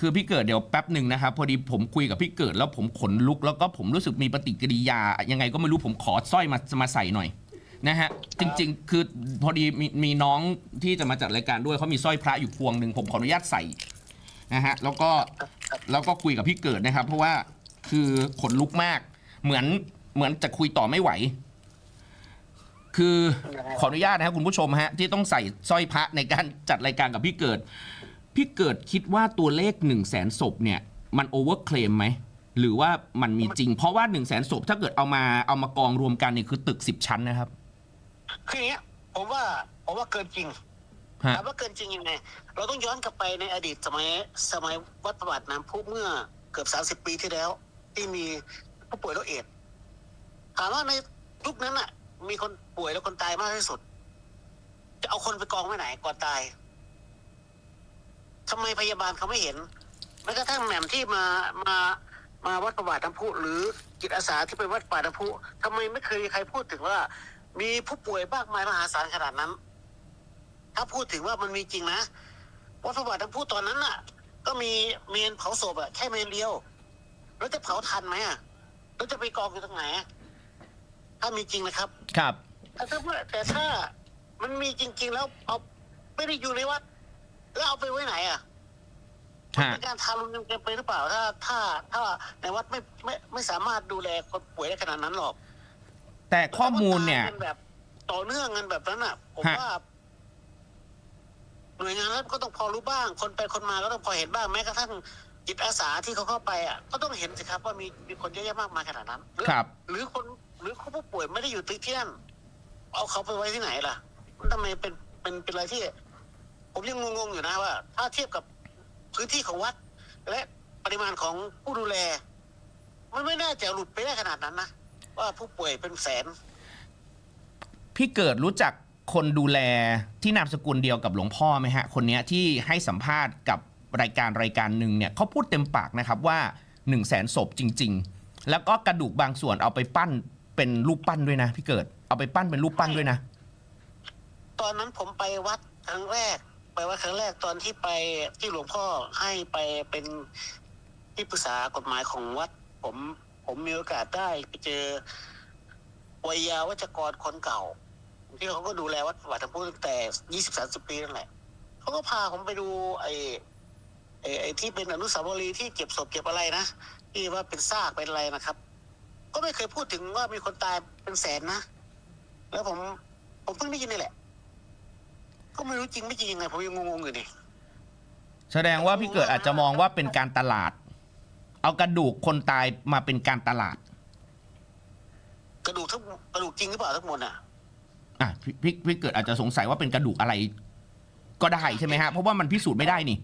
คือพี่เกิดเดี๋ยวแป๊บหนึ่งนะครับ พอดีผมคุยกับพี่เกิดแล้วผมขนลุก แล้วก็ผมรู้สึกมีปฏิกิริยา ยังไงก็ไม่รู้ผมขอสร้อยมามาใส่หน่อยนะฮะจริงๆ คือพอดีมีมีน้องที่จะมาจัดรายการด้วยเขามีสร้อยพระอยู่พวงหนึ่งผมขออนุญาตใส่นะฮะแล้วก็แล้วก็คุยกับพี่เกิดนะครับ เพราะว่าคือขนลุกมาก เหมือนเหมือนจะคุยต่อไม่ไหว คือขออนุญาตนะครับคุณผู้ชมฮะที่ต้องใส่สร้อยพระในการจัดรายการกับพี่เกิด พี่เกิดคิดว่าตัวเลข1นึ่งแสนศพเนี่ยมันโอเวอร์เคลมไหม หรือว่ามันมีจริง เพราะว่า1นึ่งแสนศพถ้าเกิดเอามาเอามากองรวมกันเนี่ยคือตึก 10 ชั้นนะครับ คืออย่างเงี้ยผมว่าผมว่าเกินจริงฮะถามว่าเกินจริงยังไงเราต้องย้อนกลับไปในอดีตสมัยสมัยวัดประวัติน้ำพุเมื่อเกือบสามสิบปีที่แล้ว ที่มีผู้ป่วยโรคเอดส์ถามว่าในยุคนั้นอะ มีคนป่วยและคนตายมากที่สุด จะเอาคนไปกองไว้ไหนก่อนตาย ทำไมพยาบาลเขาไม่เห็นแม้กระทั่งแหม่มที่มามามาวัดประวัติน้ำพุหรือจิตอาสาที่ไปวัดป่าน้ำพุทำไมไม่เคยมีใครพูดถึงว่า มีผู้ป่วยมากมายมหาศาลขนาดนั้น ถ้าพูดถึงว่ามันมีจริงนะวัดพระบาทน้ำพุตอนนั้นน่ะ ก็มีเมนเผาศพอะแค่เมนเดียวแล้วจะเผาทันไหมอะแล้วจะไปกองอยู่ตรงไหนอะถ้ามีจริงนะครับ ครับแต่ถ้าแต่ถ้ามันมีจริง ๆ แล้วเอาไม่ได้อยู่ในวัด แล้วเอาไปไว้ไหนอะฮะเป็นการทารุณเกินไปหรือเปล่า ถ้า ถ้า ถ้าในวัดไม่ไม่ไม่สามารถดูแลคนป่วยได้ขนาดนั้นหรอกแต่ข้อมูลเนี่ยถ้ามัตากัแบบต่อเนื่องกันแบบนั้นอะ ผมฮะ ว่าหน่วยงานรัฐก็ต้องพอรู้บ้าง คนไปคนมาก็ต้องพอเห็นบ้างแม้กระทั่งจิตอาสาที่เขาเข้าไปอะก็ต้องเห็นสิครับว่ามีมีคนเยอะแยะมากมายขนาดนั้นหรือ ครับ หรือคนหรือผู้ป่วยไม่ได้อยู่ตึกที่นั่นเอาเขาไปไว้ที่ไหนล่ะมันทำไมเป็นเป็นเป็นอะไรที่ ผมยังงงๆอยู่นะว่า ถ้าเทียบกับพื้นที่ของวัด และปริมาณของผู้ดูแล มันไม่น่าจะหลุดไปได้ขนาดนั้นนะว่าผู้ป่วยเป็นแสน พี่เกิดรู้จักคนดูแลที่นามสกุลเดียวกับหลวงพ่อไหมฮะ คนเนี้ยที่ให้สัมภาษณ์กับรายการรายการหนึ่งเนี่ยเขาพูดเต็มปากนะครับว่า1นึ่งแสนศพจริง ๆ แล้วก็กระดูกบางส่วนเอาไปปั้นเป็นรูปปั้นด้วยนะ พี่เกิดเอาไปปั้นเป็นรูปปั้นด้วยนะ ตอนนั้นผมไปวัดครั้งแรก ไปลวัดครั้งแรกตอนที่ไปที่หลวงพ่อให้ไปเป็นที่ปรึกษากฎหมายของวัด ผมผมมีโอกาสได้ไปเจอวัยยาวัจกรคนเก่า ที่เขาก็ดูแลวัดวัดธรรมพุทธตั้งแต่ยี่สิบสามสิบปีนั่นแหละเขาก็พาผมไปดูไอ้ไอ้ไอ้ที่เป็นอนุสาวรีย์ที่เก็บศพเก็บอะไรนะที่ว่าเป็นซากเป็นอะไรนะครับ ก็ไม่เคยพูดถึงว่ามีคนตายเป็นแสนนะ แล้วผมผมเพิ่งได้ยินนี่แหละ ก็ไม่รู้จริงไม่จริงยังไงผมยังงงๆอยู่นี่แสดงว่าพี่เกิดอาจจะมองว่าเป็นการตลาด เอากระดูกคนตายมาเป็นการตลาด กระดูกทั้งกระดูกจริงหรือเปล่าทั้งหมดอะอะพี่พี่พี่เกิดอาจจะสงสัยว่าเป็นกระดูกอะไร ก็ได้ใช่ไหมฮะเพราะว่ามันพิสูจน์ไม่ได้นี่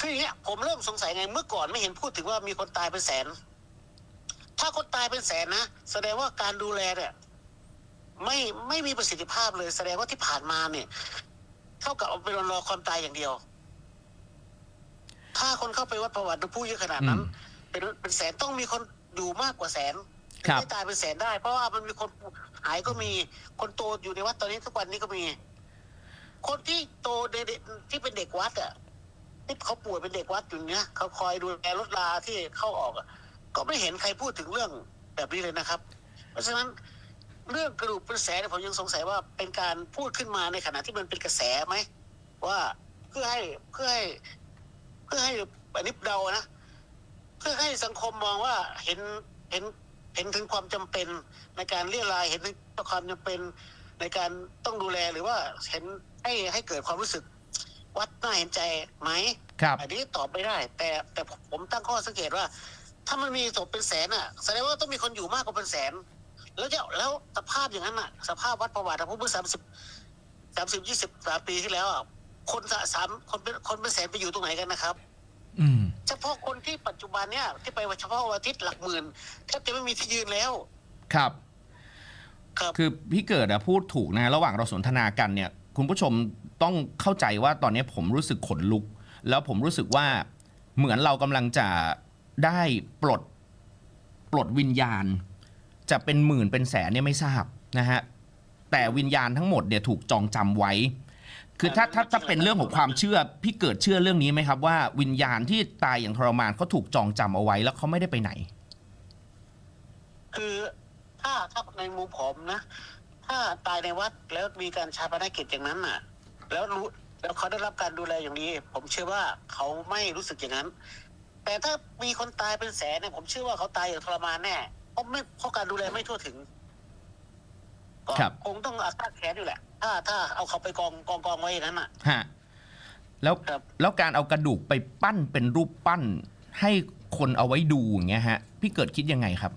คืออย่างเงี้ยผมเริ่มสงสัยไงเมื่อก่อนไม่เห็นพูดถึงว่ามีคนตายเป็นแสน ถ้าคนตายเป็นแสนนะแสดงว่าการดูแลเนี่ย ไม่ไม่มีประสิทธิภาพเลย แสดงว่าที่ผ่านมาเนี่ย เท่ากับเอาไปรอความตายอย่างเดียว ถ้าคนเข้าไปวัดประวัติดูผู้เยอะขนาดนั้นอืมเป็นเป็นแสนต้องมีคนอยู่มากกว่าแสนครับไม่ตายเป็นแสนได้ เพราะว่ามันมีคนหายก็มีคนโตอยู่ในวัดตอนนี้ทุกวันนี้ก็มี คนที่โตเด็กๆที่เป็นเด็กวัดอะที่เขาป่วยเป็นเด็กวัดอยู่เนี้ยเขาคอยดูแลรถลาที่เข้าออกอะก็ไม่เห็นใครพูดถึงเรื่องแบบนี้เลยนะครับ เพราะฉะนั้น เรื่องกระดูกเป็นแสนเนี่ยผมยังสงสัยว่าเป็นการพูดขึ้นมาในขณะที่มันเป็นกระแสไหมว่าเพื่อให้เพื่อให้ เพื่อให้อันนี้เดานะเพื่อให้สังคมมองว่าเห็นเห็นเห็นถึงความจำเป็นในการเรียรายเห็นถึงความจำเป็นในการต้องดูแลหรือว่าเห็นให้ให้เกิดความรู้สึก วัดน่าเห็นใจไหมครับอันนี้ตอบไม่ได้ แต่แต่ผมตั้งข้อสังเกตว่า ถ้ามันมีศพเป็นแสนอะแสดงว่าต้องมีคนอยู่มากกว่าเป็นแสน แล้วจะแล้วสภาพอย่างนั้นอะ สภาพวัดประวัติอะผมเมื่อสามสิบสามสิบยี่สิบสามปีที่แล้วอะคนสะสามคนเป็นคนเป็นแสนไปอยู่ตรงไหนกันนะครับ อืมเฉพาะคนที่ปัจจุบันเนี่ยที่ไปเฉพาะวันอาทิตย์หลักหมื่นแทบจะไม่มีที่ยืนแล้ว ครับ ครับ คือพี่เกิดอะพูดถูกนะ ระหว่างเราสนทนากันเนี่ย คุณผู้ชมต้องเข้าใจว่าตอนนี้ผมรู้สึกขนลุก แล้วผมรู้สึกว่าเหมือนเรากำลังจะได้ปลด ปลดวิญญาณ จะเป็นหมื่นเป็นแสนเนี่ยไม่ทราบนะฮะแต่วิญญาณทั้งหมดเนี่ยถูกจองจำไว้ คือถ้าถ้าไม่ถ้าเป็นเรื่องของความเชื่อพี่เกิดเชื่อเรื่องนี้ไหมครับว่าวิญญาณที่ตายอย่างทรมานเขาถูกจองจำเอาไว้แล้วเขาไม่ได้ไปไหน คือถ้าถ้าในมุมผมนะ ถ้าตายในวัดแล้วมีการชาปนกิจอย่างนั้นน่ะ แล้วรู้แล้วเขาได้รับการดูแลอย่างนี้ผมเชื่อว่าเขาไม่รู้สึกอย่างนั้น แต่ถ้ามีคนตายเป็นแสนเนี่ยผมเชื่อว่าเขาตายอย่างทรมานแน่ เพราะไม่เพราะการดูแลไม่ทั่วถึงก็ครับ คงต้องอาฆาตแค้นอยู่แหละ ถ้าถ้าเอาเขาไปกองกองกองไว้อย่างนั้นน่ะ ฮะแล้วครับ แล้วการเอากระดูกไปปั้นเป็นรูปปั้น ให้คนเอาไว้ดูอย่างเงี้ยฮะ พี่เกิดคิดยังไงครับ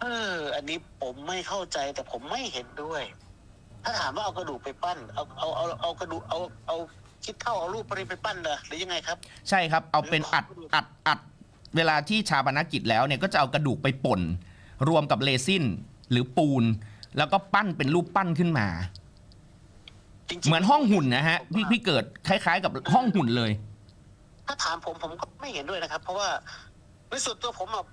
เออ อันนี้ผมไม่เข้าใจแต่ผมไม่เห็นด้วย ถ้าถามว่าเอากระดูกไปปั้น เอาเอาเอาเอากระดูกเอาเอาคิดเท่าเอารูปไปไปปั้นเหรอหรือยังไงครับ ใช่ครับ เอาเป็นอัดอัดอัด เวลาที่ชาปนกิจแล้วเนี่ยก็จะเอากระดูกไปป่น รวมกับเรซินหรือปูน แล้วก็ปั้นเป็นรูปปั้นขึ้นมา จริงๆเหมือนห้องหุ่นนะฮะพี่พี่เกิดคล้าย ๆ กับห้องหุ่นเลย ถ้าถามผมผมก็ไม่เห็นด้วยนะครับ เพราะว่าในส่วนตัวผมอะ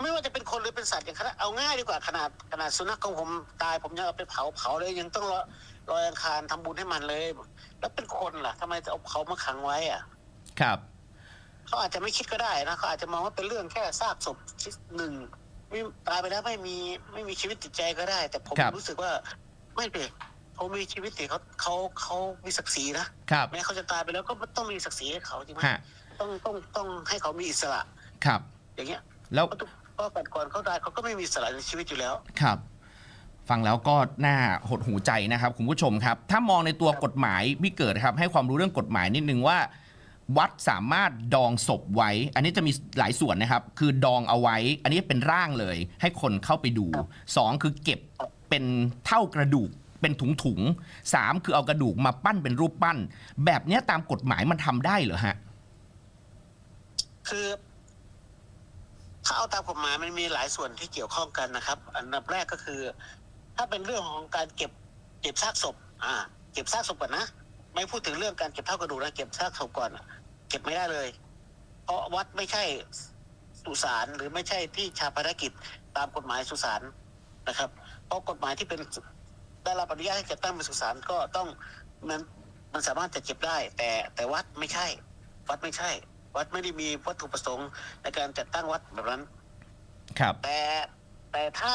ไม่ว่าจะเป็นคนหรือเป็นสัตว์อย่างขนาดเอาง่ายดีกว่าขนาดขนาดสุนัขของผมตายผมยังเอาไปเผาเผาเลยยังต้องรอรอยอังคารทำบุญให้มันเลย แล้วเป็นคนล่ะทำไมจะเอาเขามาขังไว้อะครับ เขาอาจจะไม่คิดก็ได้นะเขาอาจจะมองว่าเป็นเรื่องแค่ซากศพชิ้นหนึ่งไม่ตายไปแล้วไม่มีไม่มีชีวิตจิตใจก็ได้ แต่ผมครับ รู้สึกว่าไม่เป็นเขามีชีวิตสิเขาเขาเขามีศักดิ์ศรีนะครับแม้เขาจะตายไปแล้วก็ต้องมีศักดิ์ศรีให้เขาจริงไหมฮะต้องต้องต้องให้เขามีอิสระ ครับ อย่างเงี้ยแล้ว เพราะทุกเพราะก่อนก่อนเขาตายเขาก็ไม่มีอิสระในชีวิตอยู่แล้ว ครับ ฟังแล้วก็น่าหดหูใจนะครับคุณผู้ชมครับ ถ้ามองในตัวกฎหมายพี่เกิดครับ ให้ความรู้เรื่องกฎหมายนิดนึงว่า วัดสามารถดองศพไว้ อันนี้จะมีหลายส่วนนะครับ คือดองเอาไว้ อันนี้เป็นร่างเลย ให้คนเข้าไปดูสองคือเก็บเป็นเท่ากระดูกเป็นถุงถุงสามคือเอากระดูกมาปั้นเป็นรูปปั้น แบบนี้ตามกฎหมายมันทำได้เหรอฮะ คือถ้าเอาตามกฎหมายมันมีหลายส่วนที่เกี่ยวข้องกันนะครับ อันดับแรกก็คือ ถ้าเป็นเรื่องของการเก็บ เก็บซากศพ อ่า เก็บซากศพก่อนนะ ไม่พูดถึงเรื่องการเก็บเท่ากระดูกนะเก็บซากศพก่อนอะเก็บไม่ได้เลย เพราะวัดไม่ใช่สุสานหรือไม่ใช่ที่ชาปนกิจตามกฎหมายสุสานนะครับ เพราะกฎหมายที่เป็นได้รับอนุญาตให้จัดตั้งเป็นสุสานก็ต้องมันมันสามารถจะเก็บได้ แต่แต่วัดไม่ใช่ วัดไม่ใช่ วัดไม่ได้มีวัตถุประสงค์ในการจัดตั้งวัดแบบนั้น ครับแต่แต่ถ้า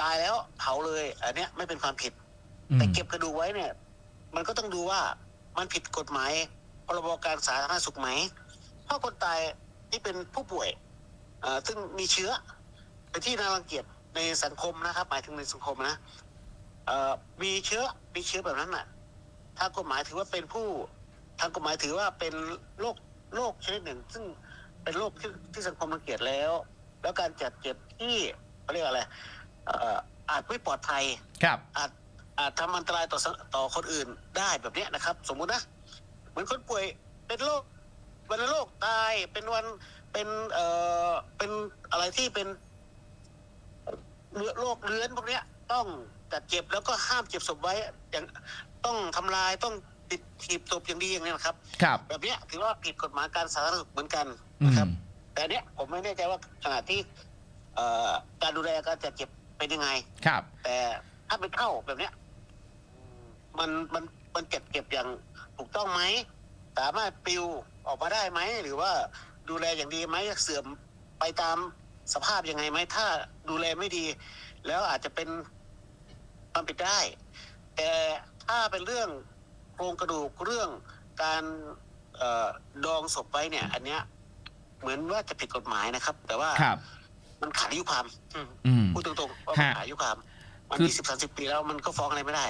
ตายแล้วเผาเลย อันเนี้ยไม่เป็นความผิด อืมแต่เก็บกระดูกไว้เนี่ย มันก็ต้องดูว่ามันผิดกฎหมายพรบการสาธารณสุขไหม เพราะคนตายที่เป็นผู้ป่วยเอ่อซึ่งมีเชื้อเป็นที่น่ารังเกียจในสังคมนะครับ หมายถึงในสังคมนะเอ่อมีเชื้อมีเชื้อแบบนั้นน่ะทางกฎหมายถือว่าเป็นผู้ทางกฎหมายถือว่าเป็นโรคโรคชนิดหนึ่ง ซึ่งเป็นโรคที่ที่สังคมรังเกียจแล้ว แล้วการจัดเก็บที่เขาเรียกอะไรเอ่ออาจไม่ปลอดภัยครับอาจ อาจทำอันตรายต่อสังต่อคนอื่นได้แบบเนี้ยนะครับ สมมุตินะเหมือนคนป่วยเป็นโรควันโรคตายเป็นวันเป็นเอ่อเป็นอะไรที่เป็นเรื้อโรคเรื้อนพวกเนี้ย ต้องจัดเก็บแล้วก็ห้ามเก็บศพไว้อย่างต้องทำลายต้องติดถีบศพอย่างดีอย่างนี้นะครับ ครับ แบบเนี้ยถือว่าผิดกฎหมายการสาธารณสุขเหมือนกันอืนะครับมแต่เนี้ยผมไม่แน่ใจว่าขณะที่เอ่อการดูแลการจัดเก็บเป็นยังไง ครับ แต่ถ้าเป็นเข้าแบบเนี้ย มันมันมันเก็บเก็บอย่างถูกต้องไหมสามารถปลิวออกมาได้ไหมหรือว่าดูแลอย่างดีไหมเสื่อมไปตามสภาพยังไงไหมถ้าดูแลไม่ดี แล้วอาจจะเป็นความผิดได้ แต่ถ้าเป็นเรื่องโครงกระดูกเรื่องการเออดองศพไว้เนี่ย อันเนี้ยเหมือนว่าจะผิดกฎหมายนะครับ แต่ว่าครับมันขาดอายุความอืมอืมพูดตรงๆว่ามันฮะขาดอายุความมันคือยี่สิบสามสิบปีแล้วมันก็ฟ้องอะไรไม่ได้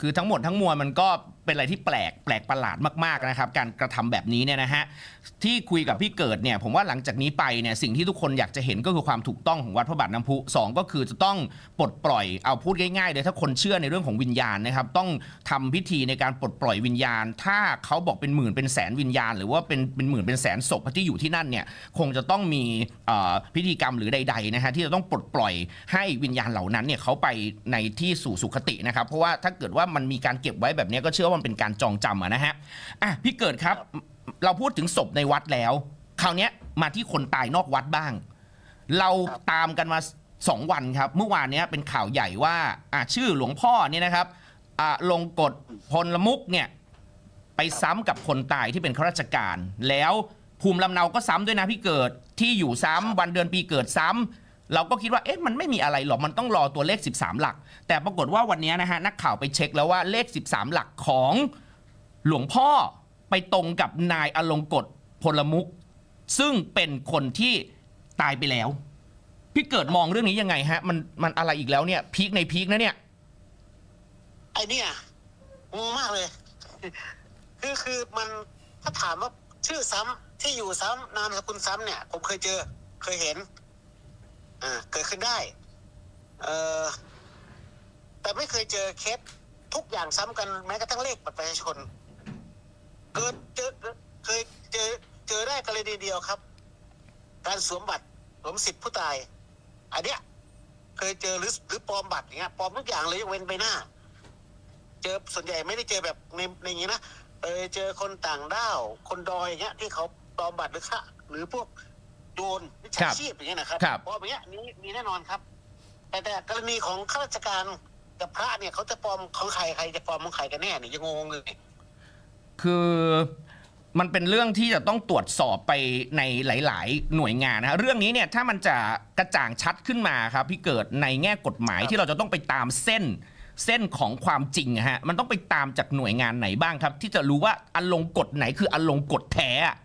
คือทั้งหมดทั้งมวลมันก็ เป็นอะไรที่แปลกแปลกประหลาดมากๆนะครับ การกระทำแบบนี้เนี่ยนะฮะที่คุยกับพี่เกิดเนี่ยผมว่าหลังจากนี้ไปเนี่ยสิ่งที่ทุกคนอยากจะเห็นก็คือความถูกต้องของวัดพระบาทน้ำพุสองก็คือจะต้องปลดปล่อยเอาพูดง่ายๆเลยถ้าคนเชื่อในเรื่องของวิญญาณนะครับต้องทำพิธีในการปลดปล่อยวิญญาณ ถ้าเขาบอกเป็นหมื่นเป็นแสนวิญญาณ หรือว่าเป็นเป็นหมื่นเป็นแสนศพที่อยู่ที่นั่นเนี่ยคงจะต้องมีพิธีกรรมหรือใดๆนะฮะที่จะต้องปลดปล่อยให้วิญญาณเหล่านั้นเนี่ยเขาไปในที่สู่สุคตินะครับเพราะว่าถ้าเกิดว่ามันมีการเก็บไว้แบบนี้ก็เชื่อว่ามันเป็นการจองจำอะนะฮะอะพี่เกิดครับ เราพูดถึงศพในวัดแล้ว คราวเนี้ยมาที่คนตายนอกวัดบ้าง เราครับ ตามกันมาสองวันครับ เมื่อวานเนี้ยเป็นข่าวใหญ่ว่าอะชื่อหลวงพ่อเนี่ยนะครับอะลงกฎพลมุกเนี่ย ไปซ้ำกับคนตายที่เป็นข้าราชการ แล้วภูมิลำเนาก็ซ้ำด้วยนะพี่เกิดที่อยู่ซ้ำวันเดือนปีเกิดซ้ำ เราก็คิดว่าเอ๊ะมันไม่มีอะไรหรอกมันต้องรอตัวเลข 13 หลัก แต่ปรากฏว่าวันนี้นะฮะนักข่าวไปเช็คแล้วว่าเลข 13 หลักของหลวงพ่อไปตรงกับนายอลงกฎพลมุก ซึ่งเป็นคนที่ตายไปแล้ว พี่เกิดมองเรื่องนี้ยังไงฮะ มันมันอะไรอีกแล้วเนี่ยพีคในพีคนะเนี่ยไอเนี่ยงงมากเลย คือคือมันถ้าถามว่าชื่อซ้ำที่อยู่ซ้ำนามสกุลซ้ำเนี่ย ผมเคยเจอเคยเห็น อ่าเกิดขึ้นได้เออแต่ไม่เคยเจอเคสทุกอย่างซ้ำกันแม้กระทั่งเลขบัตรประชาชน เกิดเจอเคยเจอเจอได้กรณีเดียวครับ การสวมบัตรสวมสิทธิ์ผู้ตาย อันเนี้ยเคยเจอหรือหรือปลอมบัตรอย่างเงี้ยปลอมทุกอย่างเลยยกเว้นใบหน้า เจอส่วนใหญ่ไม่ได้เจอแบบในในนี้นะเออเจอคนต่างด้าวคนดอยอย่างเงี้ยที่เขาปลอมบัตรหรือค่าหรือพวก โจรวิชาชีพอย่างเงี้ยนะครับครับปลอมอย่างเงี้ยมีมีแน่นอนครับ แต่แต่กรณีของข้าราชการกับพระเนี่ยเขาจะปลอมของใครใครจะปลอมของใครกันแน่เนี่ยยังงงเลยคือมันเป็นเรื่องที่จะต้องตรวจสอบไปในหลาย ๆ หน่วยงานนะฮะเรื่องนี้เนี่ยถ้ามันจะกระจ่างชัดขึ้นมาครับพี่เกิดในแง่กฎหมายครับที่เราจะต้องไปตามเส้นเส้นของความจริงอะฮะมันต้องไปตามจากหน่วยงานไหนบ้างครับ ที่จะรู้ว่าอลงกฎไหนคืออลงกฎแท้อะ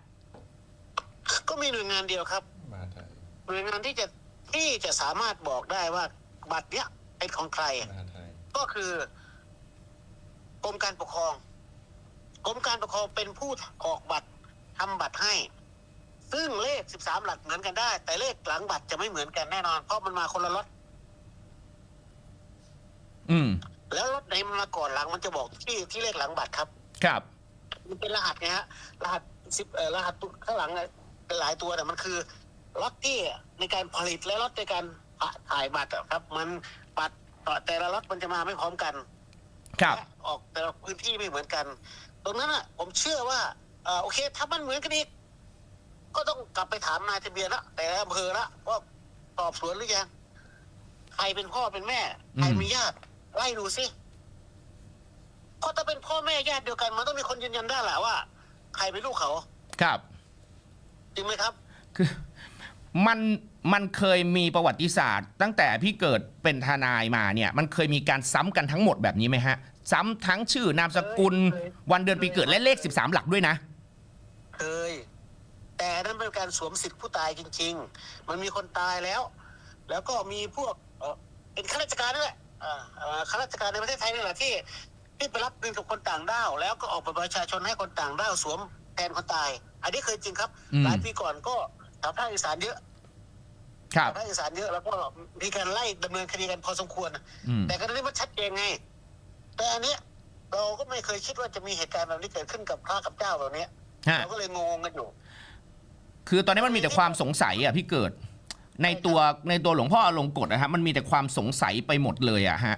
ก็มีหน่วยงานเดียวครับ มาไทยหน่วยงานที่จะที่จะสามารถบอกได้ว่าบัตรเนี้ยเป็นของใคร มาไทยก็คือกรมการปกครองกรมการปกครองเป็นผู้ออกบัตรทำบัตรให้ ซึ่งเลข 13 หลักเหมือนกันได้ แต่เลขหลังบัตรจะไม่เหมือนกันแน่นอน เพราะมันมาคนละรถอืม แล้วรถไหนมันมาก่อนหลังมันจะบอกที่ที่เลขหลังบัตรครับ ครับ มันเป็นรหัสไงฮะ รหัสสิบเอ่อรหัสตัวข้างหลังเนี่ยเป็น หลายตัวแต่มันคือล็อตที่ในการผลิตและล็อตในการถ่ายบัตรอะครับ มันบัตรแต่ละล็อตมันจะมาไม่พร้อมกัน ครับและออกแต่ละพื้นที่ไม่เหมือนกัน ตรงนั้นอะ ผมเชื่อว่าเอ่อโอเค ถ้ามันเหมือนกันอีกก็ต้องกลับไปถามนายทะเบียนละแต่ละอำเภอละว่าสอบสวนหรือยังใครเป็นพ่อเป็นแม่ใครมีญาติไล่ดูสิเพราะถ้าเป็นพ่อแม่ญาติเดียวกัน มันต้องมีคนยืนยันได้แหละว่า ใครเป็นลูกเขา ครับ จริงไหมครับ คือมันมันเคยมีประวัติศาสตร์ ตั้งแต่พี่เกิดเป็นทนายมาเนี่ย มันเคยมีการซ้ำกันทั้งหมดแบบนี้ไหมฮะ ซ้ำทั้งชื่อนามสกุล เคยวันเดือนปีเกิดและเลข 13 หลักด้วยนะ เคย แต่นั่นเป็นการสวมสิทธิผู้ตายจริง ๆ มันมีคนตายแล้ว แล้วก็มีพวกเอ่อเป็นข้าราชการด้วยอ่าเอ่อข้าราชการในประเทศไทยนี่แหละที่ที่ไปรับเงินกับคนต่างด้าวแล้วก็ออกบัตรประชาชนให้คนต่างด้าวสวมแทนคนตาย อันนี้เคยจริงครับอืมหลายปีก่อนก็แถวภาคอีสานเยอะครับภาคอีสานเยอะแล้วก็มีการไล่ดำเนินคดีกันพอสมควรอืมแต่กรณีมันชัดเจนไง แต่อันเนี้ยเราก็ไม่เคยคิดว่าจะมีเหตุการณ์แบบนี้เกิดขึ้นกับพระกับเจ้าแบบเนี้ยฮะเราก็เลยงงกันอยู่ คือตอนนี้มันมีแต่ความสงสัยอะพี่เกิด ในตัวในตัวหลวงพ่ออลงกฎนะฮะมันมีแต่ความสงสัยไปหมดเลยอะฮะ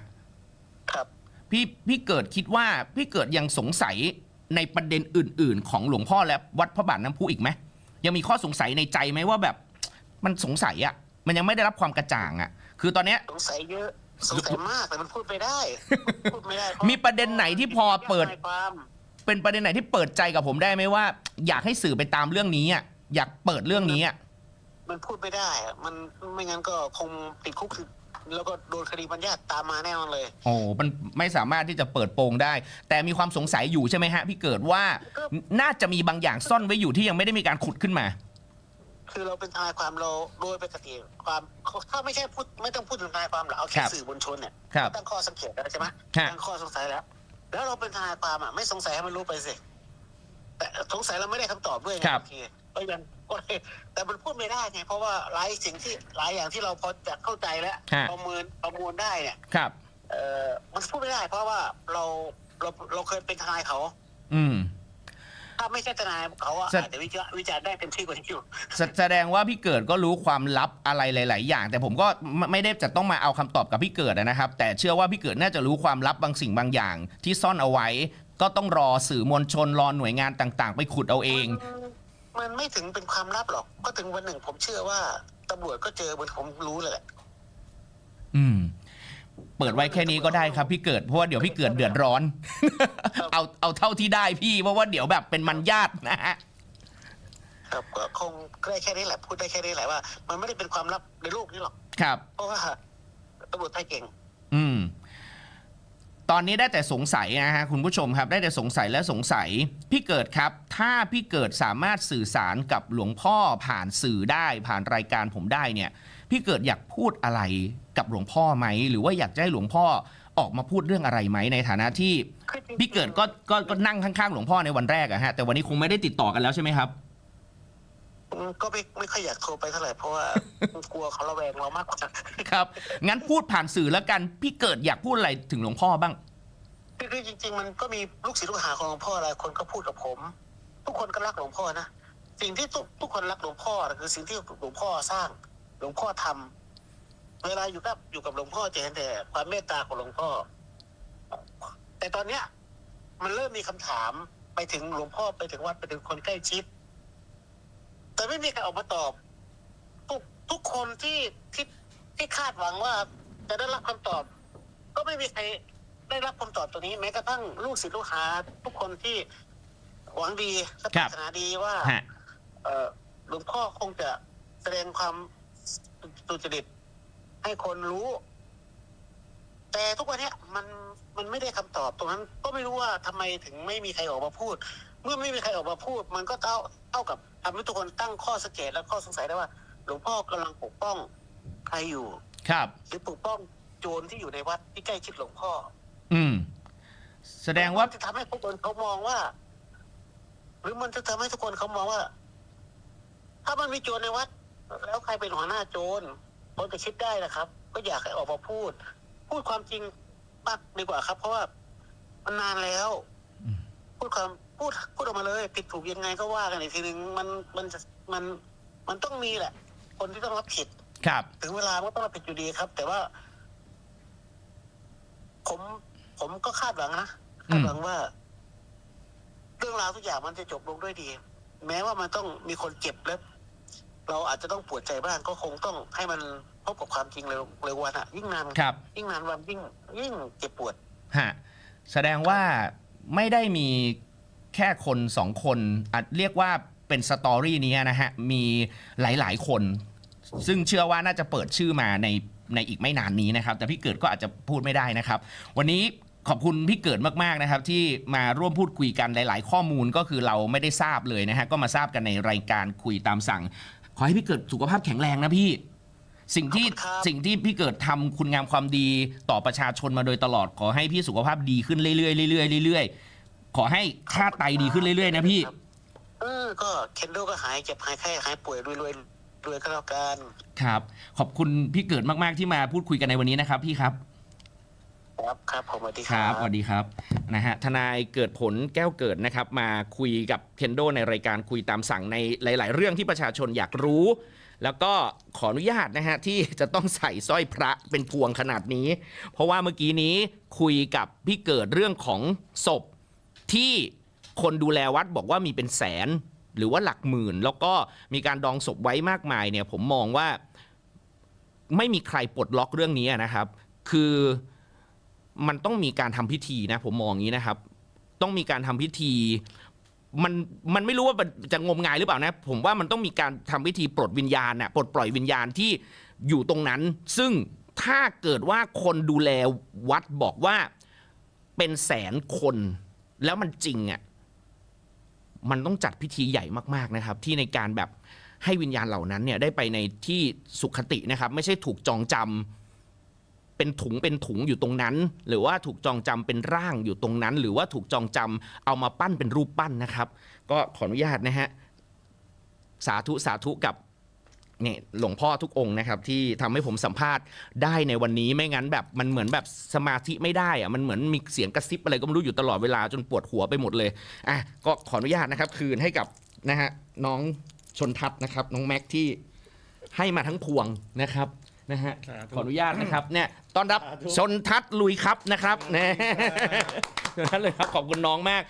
ครับ พี่พี่เกิดคิดว่าพี่เกิดยังสงสัย ในประเด็นอื่น ๆ ของหลวงพ่อและวัดพระบาทน้ำพุอีกไหมยังมีข้อสงสัยในใจไหมว่าแบบมันสงสัยอะมันยังไม่ได้รับความกระจ่างอะคือตอนเนี้ย สงสัยเยอะ สงสัยมากแต่มันพูดไม่ได้พูดไม่ได้เพรามีประเด็นไหนที่พอเปิดทนายความเป็นประเด็นไหนที่เปิดใจกับผมได้ไหมว่า อยากให้สื่อไปตามเรื่องนี้อะอยากเปิดเรื่องนี้อะ มันพูดไม่ได้อะมันไม่งั้นก็คงติดคุกคือ แล้วก็โดนคดีบัญญัติตามมาแน่นอนเลย โอ้มันไม่สามารถที่จะเปิดโปงได้ แต่มีความสงสัยอยู่ใช่ไหมฮะพี่เกิดว่าน่าจะมีบางอย่างซ่อนไว้อยู่ที่ยังไม่ได้มีการขุดขึ้นมา คือเราเป็นทนายความเราโดยปกติความถ้าไม่ใช่พูดไม่ต้องพูดถึงทนายความหรอกเอาคแค่รับ สื่อมวลชนเนี่ยครับ ตั้งข้อสังเกตแล้วใช่ไหมฮะ ตั้งข้อสงสัยแล้ว แล้วเราเป็นทนายความอะไม่สงสัยให้มันรู้ไปสิแต่สงสัยเราไม่ได้คำตอบด้วยไงครับบางทีก็ยัง ก็เลยแต่มันพูดไม่ได้ไงเพราะว่าหลายสิ่งที่หลายอย่างที่เราพอจะเข้าใจแล้วฮะ ประเมินประมวลได้เนี่ยครับ เออมันพูดไม่ได้ เพราะว่าเราเราเราเคยเป็นทนายเขา อืม ถ้าไม่ใช่ทนายเขาอะแสอาจจะวิจารณ์วิจารณ์ได้เต็มที่กว่านี้อยู่ แสแสดงว่าพี่เกิดก็รู้ความลับอะไรหลาย ๆ อย่าง แต่ผมก็ไม่ไม่ได้จะต้องมาเอาคำตอบกับพี่เกิดนะครับ แต่เชื่อว่าพี่เกิดน่าจะรู้ความลับบางสิ่งบางอย่าง ที่ซ่อนเอาไว้ ก็ต้องรอสื่อมวลชนรอหน่วยงานต่าง ๆ ไปขุดเอาเอง มันไม่ถึงเป็นความลับหรอก ก็ถึงวันหนึ่ง ผมเชื่อว่าตำรวจก็เจอเหมือนผมรู้เลยแหละอืม เปิดไว้แค่นี้ก็ได้ครับพี่เกิดเพราะว่าเดี๋ยวพี่เกิดเดือดร้อน เอาเอาเท่าที่ได้พี่เพราะว่าเดี๋ยวแบบเป็นมันญาตินะฮะครับก็คงได้แค่นี้แหละพูดได้แค่นี้แหละว่า มันไม่ได้เป็นความลับในโลกนี้หรอก ครับ เพราะว่าตำรวจไทยเก่ง อืม ตอนนี้ได้แต่สงสัยนะฮะคุณผู้ชมครับ ได้แต่สงสัยและสงสัยพี่เกิดครับ ถ้าพี่เกิดสามารถสื่อสารกับหลวงพ่อผ่านสื่อได้ผ่านรายการผมได้เนี่ย พี่เกิดอยากพูดอะไรกับหลวงพ่อไหม หรือว่าอยากจะให้หลวงพ่อออกมาพูดเรื่องอะไรไหมในฐานะที่พี่เกิดก็ก็ก็นั่งข้างๆหลวงพ่อในวันแรกอะฮะแต่วันนี้คงไม่ได้ติดต่อกันแล้วใช่ไหมครับ ก็ไม่ไม่ค่อยอยากโทรไปเท่าไหร่เพราะว่ากลัวเขาระแวงเรามากกว่าครับ งั้นพูดผ่านสื่อแล้วกัน พี่เกิดอยากพูดอะไรถึงหลวงพ่อบ้างคือจริง ๆ มันก็มีลูกศิษย์ลูกหาของหลวงพ่อหลายคนก็พูดกับผม ทุกคนก็รักหลวงพ่อนะสิ่งที่ทุกทุกคนรักหลวงพ่อคือสิ่งที่หลวงพ่อสร้าง หลวงพ่อทำเวลาอยู่กับอยู่กับหลวงพ่อจะเห็นแต่ความเมตตาของหลวงพ่อ แต่ตอนเนี้ย มันเริ่มมีคำถามไปถึงหลวงพ่อไปถึงวัดไปถึงคนใกล้ชิด แต่ไม่มีใครออกมาตอบ ทุกทุกคนที่ที่ที่คาดหวังว่าจะได้รับคำตอบ ก็ไม่มีใครได้รับคำตอบตัวนี้ แม้กระทั่งลูกศิษย์ลูกหาทุกคนที่หวังดีและปครัราบรถนาดีว่าฮะเอ่อหลวงพ่อคงจะแสดงความสุจริตให้คนรู้ แต่ทุกวันเนี้ยมันมันไม่ได้คำตอบตรงนั้น ก็ไม่รู้ว่าทำไมถึงไม่มีใครออกมาพูด เมื่อไม่มีใครออกมาพูด มันก็เท่าเท่ากับ ทำให้ทุกคนตั้งข้อสังเกตและข้อสงสัยได้ว่า หลวงพ่อกำลังปกป้องใครอยู่ ครับ หรือปกป้องโจรที่อยู่ในวัดที่ใกล้ชิดหลวงพ่อ อืม แสดงว่าจะทำให้ทุกคนเขามองว่า หรือมันจะทำให้ทุกคนเขามองว่า ถ้ามันมีโจรในวัด แล้วใครเป็นหัวหน้าโจรคนจะคิดได้นะครับ ก็อยากให้ออกมาพูด พูดความจริงมากดีกว่าครับ เพราะว่ามันนานแล้วอืม พูดความพูดพูดออกมาเลยผิดถูกยังไงก็ว่ากันอีกทีหนึ่งมันมันจะมันมันต้องมีแหละ คนที่ต้องรับผิดครับ ถึงเวลามันก็ต้องรับผิดอยู่ดีครับ แต่ว่า ผมผมก็คาดหวังนะคาดหวังว่า เรื่องราวทุกอย่างมันจะจบลงด้วยดี แม้ว่ามันต้องมีคนเจ็บแล้วเราอาจจะต้องปวดใจบ้างก็คงต้องให้มันพบกับความจริงเร็วเร็ววันอะยิ่งนานครับ ยิ่งนานวันยิ่งยิ่งเจ็บปวดฮะแสดงว่า ไม่ได้มีแค่คนสองคนอาจเรียกว่าเป็นสตอรี่นี้นะฮะ มีหลายๆ คน ซึ่งเชื่อว่าน่าจะเปิดชื่อมาในในอีกไม่นานนี้นะครับ แต่พี่เกิดก็อาจจะพูดไม่ได้นะครับ วันนี้ขอบคุณพี่เกิดมากๆนะครับ ที่มาร่วมพูดคุยกันหลาย ๆ ข้อมูลก็คือเราไม่ได้ทราบเลยนะฮะก็มาทราบกันในรายการคุยตามสั่ง ขอให้พี่เกิดสุขภาพแข็งแรงนะพี่ สิ่งที่ขอบคุณครับ สิ่งที่พี่เกิดทำคุณงามความดีต่อประชาชนมาโดยตลอด ขอให้พี่สุขภาพดีขึ้นเรื่อยๆเรื่อยๆเรื่อยๆขอให้ค่าไตดีขึ้นเรื่อยๆนะพี่เออ ก็เคนโดก็หายเจ็บหายไข้หายป่วยรวยรวยรวยก็แล้วกันครับ ขอบคุณพี่เกิดมากๆที่มาพูดคุยกันในวันนี้นะครับพี่ครับครับครับผมสวัสดีคครัรับ บสวัสดีครับนะฮะทนายเกิดผลแก้วเกิดนะครับ มาคุยกับเคนโดในรายการคุยตามสั่งในหลาย ๆ เรื่องที่ประชาชนอยากรู้ แล้วก็ขออนุญาตนะฮะที่จะต้องใส่สร้อยพระเป็นพวงขนาดนี้ เพราะว่าเมื่อกี้นี้คุยกับพี่เกิดเรื่องของศพที่คนดูแลวัดบอกว่ามีเป็นแสนหรือว่าหลักหมื่น แล้วก็มีการดองศพไว้มากมายเนี่ยผมมองว่าไม่มีใครปลดล็อกเรื่องนี้นะครับ คือมันต้องมีการทำพิธีนะผมมองอย่างนี้นะครับ ต้องมีการทำพิธี มันมันไม่รู้ว่าจะงมงายหรือเปล่านะ ผมว่ามันต้องมีการทำพิธีปลดวิญญาณน่ะปลดปล่อยวิญญาณที่อยู่ตรงนั้น ซึ่งถ้าเกิดว่าคนดูแลวัดบอกว่าเป็นแสนคน แล้วมันจริงอะมันต้องจัดพิธีใหญ่มาก ๆนะครับ ที่ในการแบบให้วิญญาณเหล่านั้นเนี่ยได้ไปในที่สุขตินะครับ ไม่ใช่ถูกจองจำ เป็นถุงเป็นถุงอยู่ตรงนั้น หรือว่าถูกจองจำเป็นร่างอยู่ตรงนั้น หรือว่าถูกจองจำเอามาปั้นเป็นรูปปั้นนะครับ ก็ขออนุญาตนะฮะสาธุสาธุกับเนี่ยหลวงพ่อทุกองค์นะครับที่ทำให้ผมสัมภาษณ์ได้ในวันนี้ไม่งั้นแบบมันเหมือนแบบสมาธิไม่ได้อะมันเหมือนมีเสียงกระซิบอะไรก็ไม่รู้อยู่ตลอดเวลาจนปวดหัวไปหมดเลยอะก็ขออนุญาตนะครับ คืนให้กับนะฮะน้องชนทัศน์นะครับ น้องแม็กที่ให้มาทั้งพวงนะครับ นะฮะสาธุขออนุญาตนะครับเนี่ยต้อนรับสาธุ ชนทัศน์ลุยครับนะครับนะนั่นเลยครับขอบคุณน้องมาก